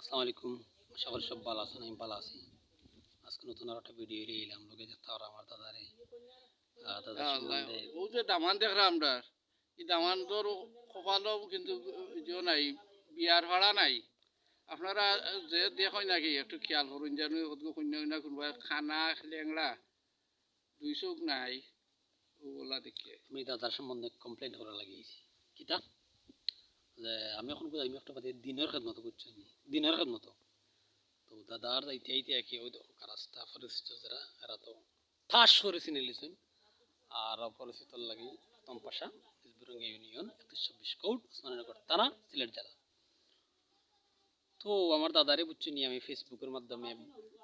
আসসালামু আলাইকুম। করি সব ভালো আছেন? আমি ভালো আছি। আজকে নতুন আর একটা ভিডিও নিয়ে এলাম। লোকে দেখতে পারো আমার দাদারে দাদার সম্বন্ধে। ও যে দামান দেখরা আমরা এই দামান তোর কপালও কিন্তু যে নাই বিয়ার ভাড়া নাই। আপনারা যে দেখেন নাকি একটু খেয়াল করুন যেন কন্যা কন্যা কোনোবা খানা লেংড়া দুই চোখ নাই ওগুলা দেখে। আমি দাদার সম্বন্ধে কমপ্লেন করা লাগিয়েছি। কিতা? যে আমি এখন আমি একটা পাতি দিনের খেদমত বুঝছেন দিনের খেদমত। তো দাদার যাইতে আইতে একই ওই রাস্তা পরিচিত যারা, এরা তো ঠাস করে চিনে আর পরিচিত লাগি তম্পাশা হিজবুরঙ্গা ইউনিয়ন, একত্রিশ চব্বিশ কোট ওসমানীনগর থানা, সিলেট জেলা। তো আমার দাদারে বুঝছেন আমি ফেসবুকের মাধ্যমে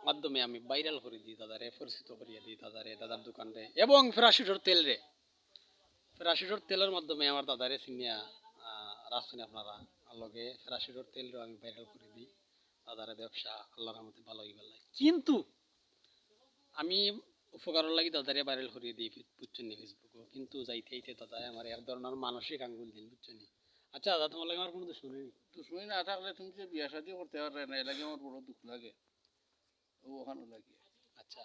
মাধ্যমে আমি ভাইরাল করে দিই, দাদারে পরিচিত করিয়ে দিই, দাদারে, দাদার দোকানরে এবং ফেরাসিটর তেল রে। ফেরাসিটর তেলের মাধ্যমে আমার দাদারে চিনিয়া রাখছেন আপনারা আর লগে ফেরাসিটর তেলও আমি ভাইরাল করে দিই। দাদারে ব্যবসা আল্লাহর ভালো হয়ে গেল কিন্তু আমি উপকারের লাগি দাদারে ভাইরাল করিয়ে দিই বুঝছেন নি ফেসবুকও কিন্তু যাইতে যাইতে দাদা আমার এক ধরনের মানসিক আঙ্গুল দিন বুঝছেন আচ্ছা দাদা তোমার লাগে আমার কোনো দুশ্মনী নেই? দুশ্মনী না থাকলে তুমি যে বিয়া শাদি করতে পারবে না এলাকে আমার বড় দুঃখ লাগে। ও ওখানে লাগে। আচ্ছা।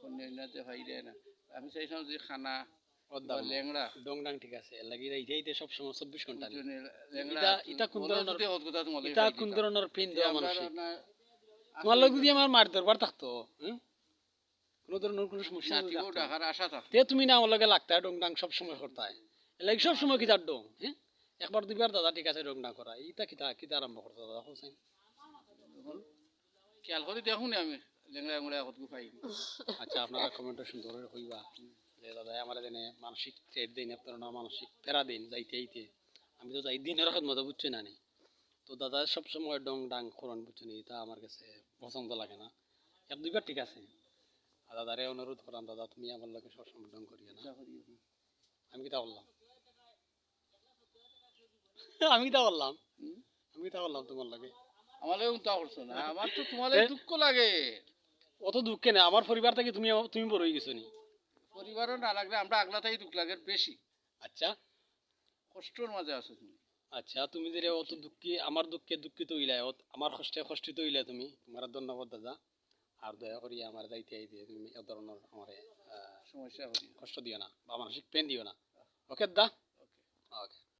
কন্যা কন্যাতে ভাইরে না। আমি চাইছিলাম যে খানা ডং ডাং ঠিক আছে লাগি সব সময় চব্বিশ ঘণ্টা কোন ধরনের- এটা কোন ধরনের পেন দেওয়া আমরা তোমার লোক যদি আমার মার দরবার থাকতো ধরনের কোনো সমস্যা যদি ডাকার আশা থাক তে তুমি না আমার লগে লাগতা ডং ডাং সব সময় করতা এলাকি সব সময় কিতার ডং হ্যাঁ একবার দুইবার দাদা ঠিক আছে ডং ডাং করা ইটা কিতা কিতা আরম্ভ করতো দাদা হোসেন? খেয়াল করে দেখুন আমি লেংড়া লেংড়া কত পাই আচ্ছা আপনারা কমেন্টে সুন্দর কইবা যে দাদা আমার দেনে মানসিক ট্রেড দিন আপনার মানসিক ফেরা দিন যাইতে আইতে। আমি তো যাই দিনের মতো বুঝছি না নি তো দাদা সব সময় ডং ডাং করন বুঝছেন এটা আমার কাছে পছন্দ লাগে না। এক দুইবার ঠিক আছে। আর দাদারে অনুরোধ করাম দাদা তুমি আমার লগে সবসময় ডং করিও না। আমি কিতা বললাম? আমি কিতা বললাম? আমি কিতা বললাম তোমার লাগে? আমার লাগে উন্তা করছ না। আমার তো তোমার দুঃখ লাগে। অত দুঃখে না আমার পরিবার থেকে তুমি তুমি বড় হয়ে গেছো নি। পরিবারও না লাগলে আমরা আগলাতেই দুঃখ লাগে বেশি। আচ্ছা। কষ্টর মাঝে আছো তুমি। আচ্ছা তুমি যে অত দুঃখী আমার দুঃখে দুঃখিত হইলাই অত- আমার কষ্টে কষ্টিত ইলাই তুমি তোমার ধন্যবাদ দাদা। আর দয়া করি আমার আই দিয়ে তুমি এ ধরনের আমার সমস্যা কষ্ট দিও না বা মানসিক পেন দিও না। ওকে দা